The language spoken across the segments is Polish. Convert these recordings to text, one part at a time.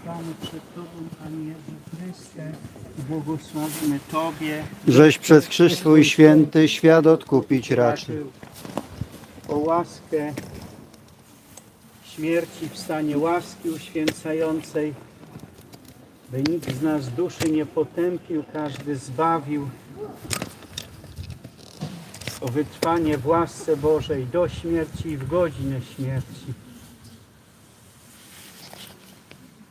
Składamy przed Tobą, Panie Jezu Chryste, błogosławimy Tobie, żeś przez krzyż swój święty świat odkupić raczył o łaskę śmierci w stanie łaski uświęcającej, by nikt z nas duszy nie potępił, każdy zbawił o wytrwanie w łasce Bożej do śmierci i w godzinę śmierci.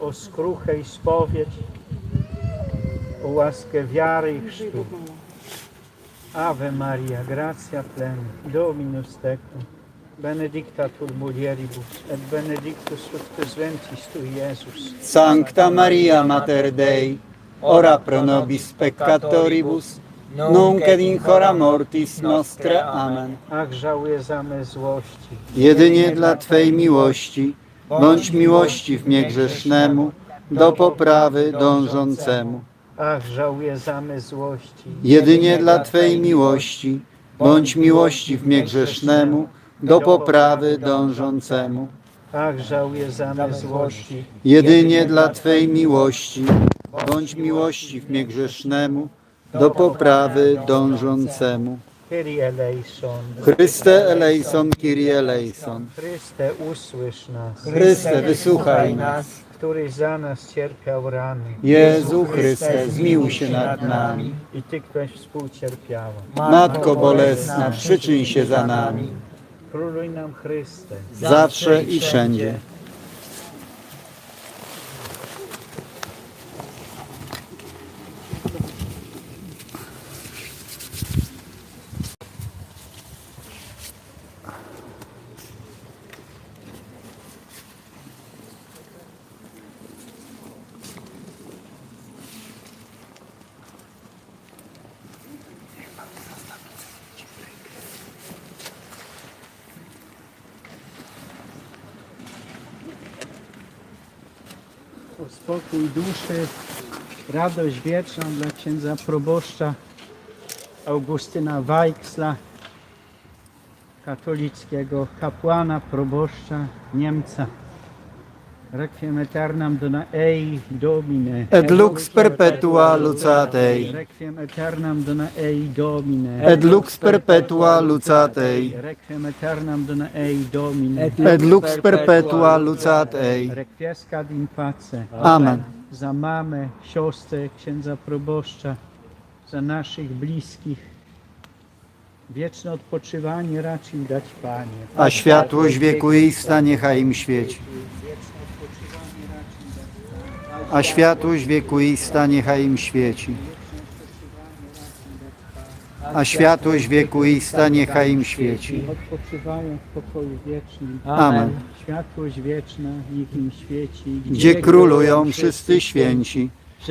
o skruchę i spowiedź, o łaskę wiary i chrztu. Ave Maria, gratia plena, Dominus tecum, benedicta tu mulieribus, et benedictus fructus ventris tui, Iesus. Sancta Maria Mater Dei, ora pro nobis peccatoribus, nunc et in hora mortis nostre. Amen. Ach, me złości. Jedynie dla Twej miłości, bądź miłości w mnie grzesznemu, do poprawy dążącemu. Ach, żałuję za me złości. Jedynie dla Twej miłości, bądź miłości w mnie grzesznemu, do poprawy dążącemu. Ach, żałuję za me złości. Jedynie dla Twej miłości, bądź miłości w mnie grzesznemu, do poprawy dążącemu. Kyrie eleison. Chryste eleison, Kyrie eleison. Chryste, usłysz nas. Chryste, wysłuchaj nas. Któryś za nas cierpiał rany. Jezu Chryste, zmiłuj się nad nami. I Ty, któraś współcierpiała. Matko Bolesna, przyczyń się za nami, Króluj nam Chryste. zawsze i wszędzie. O spokój duszy, radość wieczną dla księdza proboszcza Augustyna Wajksla, katolickiego kapłana, proboszcza Niemca. Requiem aeternam dona ei Domine. Et lux perpetua lucat ei. Requiem aeternam dona ei Domine. Et lux perpetua lucat ei. Requiem aeternam dona ei Domine. Et lux perpetua lucat ei. Requiescat in pace. Amen. Za mamę, siostrę, księdza proboszcza, za naszych bliskich. Wieczne odpoczywanie raczył dać Panie. A światłość wiekuista niechaj im świeci. A światłość wiekuista niechaj im świeci. A światłość wiekuista niechaj im świeci. Odpoczywają w pokoju wiecznym. Amen. Światłość wieczna niech im świeci. Gdzie królują wszyscy święci,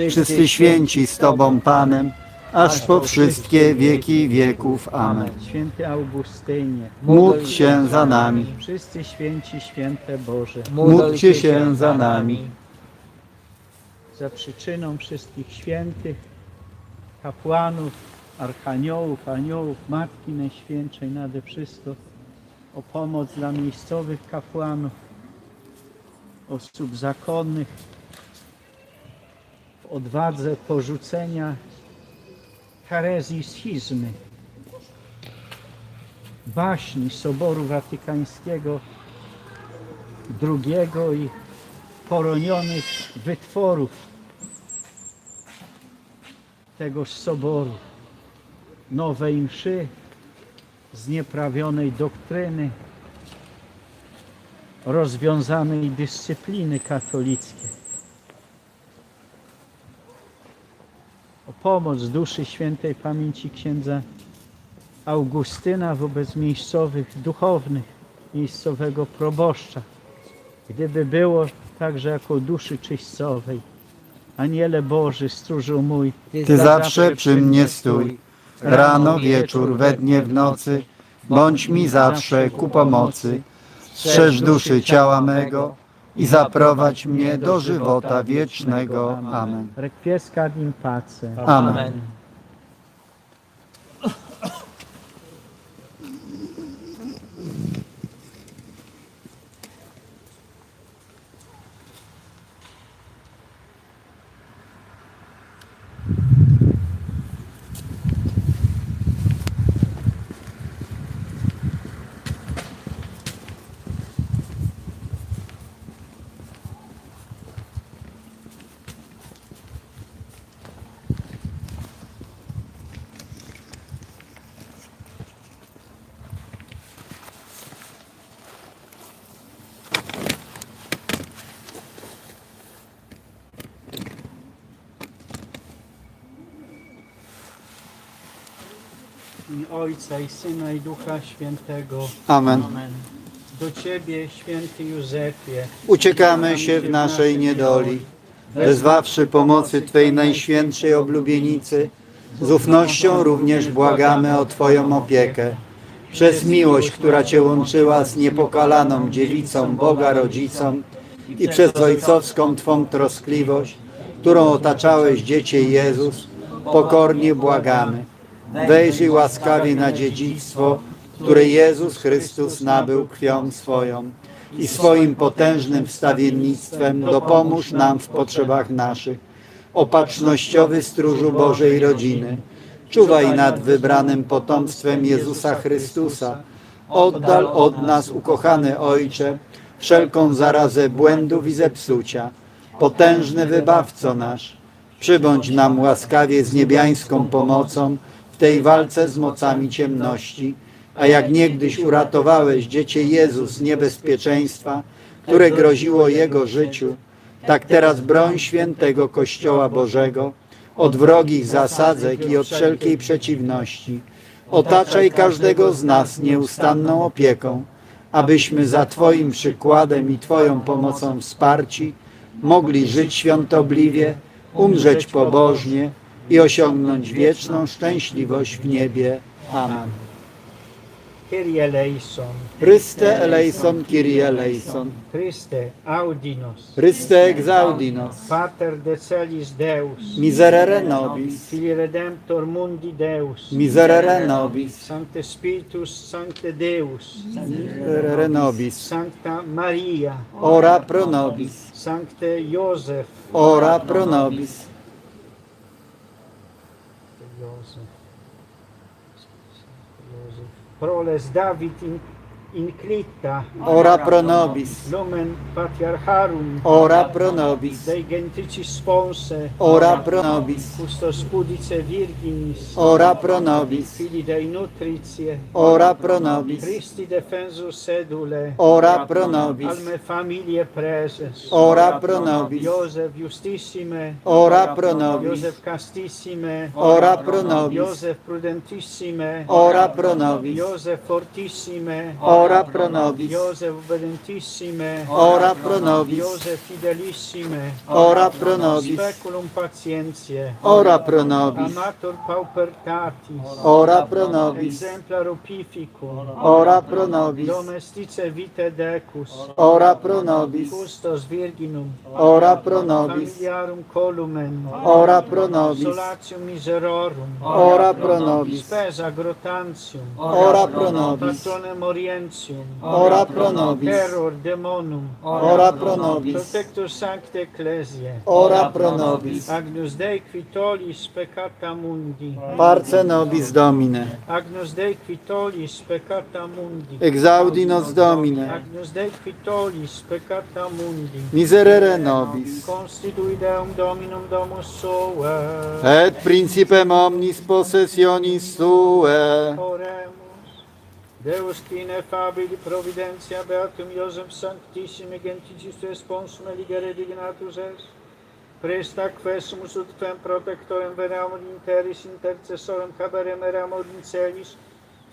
wszyscy święci z Tobą Panem, aż po wszystkie wieki wieków. Amen. Święty Augustynie. Módl się za nami. Wszyscy święci, święte Boże. Módlcie się za nami. za przyczyną wszystkich świętych, kapłanów, archaniołów, aniołów, Matki Najświętszej nade wszystko, o pomoc dla miejscowych kapłanów, osób zakonnych, w odwadze porzucenia herezji schizmy, baśni Soboru Watykańskiego II i poronionych wytworów tegoż soboru, nowej mszy, znieprawionej doktryny, rozwiązanej dyscypliny katolickiej. O pomoc duszy świętej pamięci księdza Augustyna wobec miejscowych duchownych, miejscowego proboszcza. Gdyby było także jako duszy czyścowej. Aniele Boży, stróżu mój, Ty zawsze przy mnie stój, rano, wieczór, we dnie, w nocy, bądź mi zawsze ku pomocy. Strzeż duszy ciała mego i zaprowadź mnie do żywota wiecznego. Amen. Requiescat in pace. Amen. Ojca i Syna i Ducha Świętego. Amen. Amen. Do Ciebie, święty Józefie, Uciekamy się w naszej niedoli, wezwawszy pomocy Twej najświętszej oblubienicy, z ufnością również błagamy o Twoją opiekę. Przez miłość, która Cię łączyła z niepokalaną dziewicą Boga Rodzicą i przez ojcowską Twą troskliwość, którą otaczałeś Dziecię Jezus, pokornie błagamy. Wejrzyj łaskawie na dziedzictwo, które Jezus Chrystus nabył krwią swoją i swoim potężnym wstawiennictwem dopomóż nam w potrzebach naszych. Opatrznościowy stróżu Bożej rodziny, czuwaj nad wybranym potomstwem Jezusa Chrystusa. Oddal od nas, ukochany Ojcze, wszelką zarazę błędów i zepsucia. Potężny Wybawco nasz, przybądź nam łaskawie z niebiańską pomocą w tej walce z mocami ciemności, a jak niegdyś uratowałeś dziecię Jezus z niebezpieczeństwa, które groziło Jego życiu, tak teraz broń świętego Kościoła Bożego od wrogich zasadzek i od wszelkiej przeciwności. Otaczaj każdego z nas nieustanną opieką, abyśmy za Twoim przykładem i Twoją pomocą wsparci mogli żyć świątobliwie, umrzeć pobożnie i osiągnąć wieczną szczęśliwość w niebie. Amen. Kyrie eleison, Chryste eleison, Kyrie eleison. Christe audinos, Chryste exaudinos. Pater de celis Deus, Miserere nobis. Fili Redemptor mundi Deus, Miserere nobis. Sancte Spiritus Sancte Deus, Miserere nobis. Sancta Maria, Ora pro nobis. Sancte Joseph, Ora pro nobis. Proles David in, inclita, Ora pro nobis. Lumen Patriarcharum, Ora pro nobis. Dei Genticis Sponse, Ora pro nobis. Custos Pudice Virginis, Ora pro nobis. Fili Dei Nutritie, Ora pro nobis. Christi Defensus Sedule, Ora pro nobis. Alme Familie Preses, Ora pro nobis. Joseph Justissime, Ora pro nobis. Joseph Castissime, Ora pro nobis. Joseph Prudentissime, Ora pro nobis. Joseph Fortissime, Ora pro nobis. Joseph Ora pro nobis. Joseph Fidelissime, Ora pro nobis. Speculum Patientiae, Ora pro nobis. Amator Paupertatis, Ora pro nobis. Exemplar Opificum, Ora pro nobis. Domestice Vitae Decus, Ora pro nobis. Custos Virginum, Ora pro nobis. Familiarum Columen, Ora pro nobis. Solatium Miserorum, Ora pro nobis. Spesa Grotantium, Ora pro nobis. Patronem Ora pro nobis. Terror Demonum, Ora pro nobis. Protector Sancte Ecclesiae, Ora pro nobis. Agnus Dei qui tollis peccata mundi, Parce nobis Domine. Agnus Dei qui tollis peccata mundi, Exaudi nos Domine. Agnus Dei qui tollis peccata mundi, Miserere nobis. Constitui Deum Dominum Domus Sua, Et principem omnis possessionis sue. Oremus. Deus ineffabili providentia beatum Iosem sanctissimi genticis tu sponsum eligere dignatus est, presta quesumus ut quem protectorem veramur interis intercessorem haberem eramur in celis,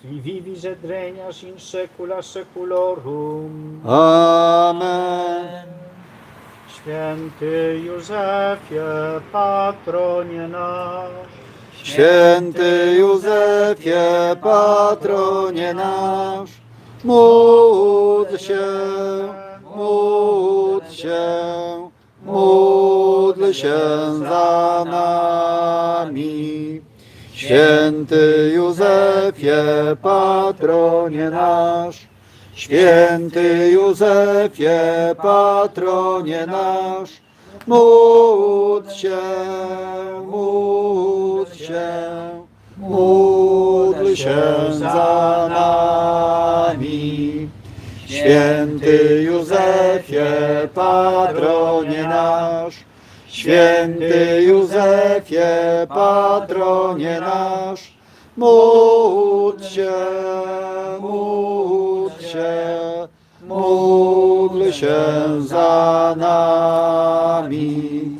qui vivis et regnas in saecula saeculorum. Amen. Święty Józefie, patronie nasz, Święty Józefie, patronie nasz, módl się, módl się, módl się za nami. Święty Józefie, patronie nasz, Święty Józefie, patronie nasz, módl się, módl się, módl się za nami. Święty Józefie, patronie nasz, Święty Józefie, patronie nasz, módl się, módl się, módl się za nami.